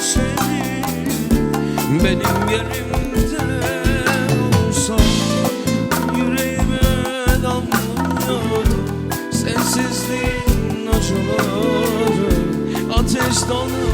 seni Benim yerimde olsan Yüreğime damlıyor Sensizliğin acıları. Ateş damlıyor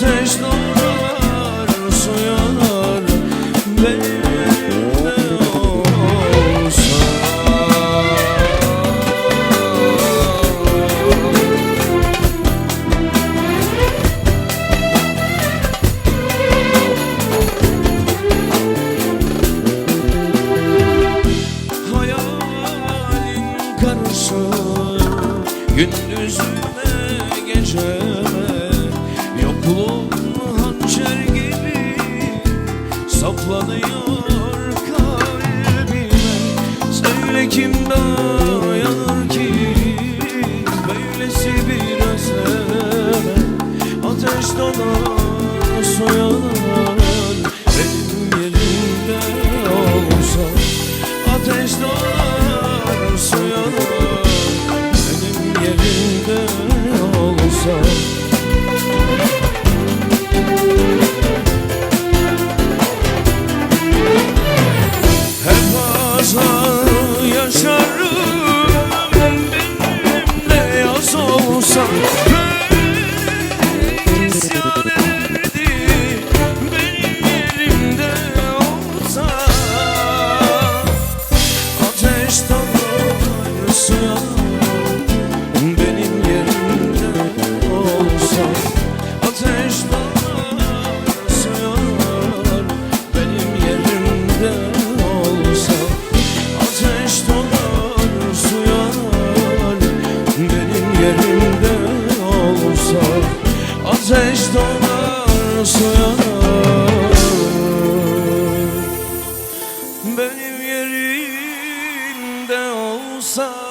ateş dolar suyalar beni Hayalim karşı gündüzüme gece saplanıyor kalbime. Söyle kimden güneş doğar soyanar Benim yerimde olsa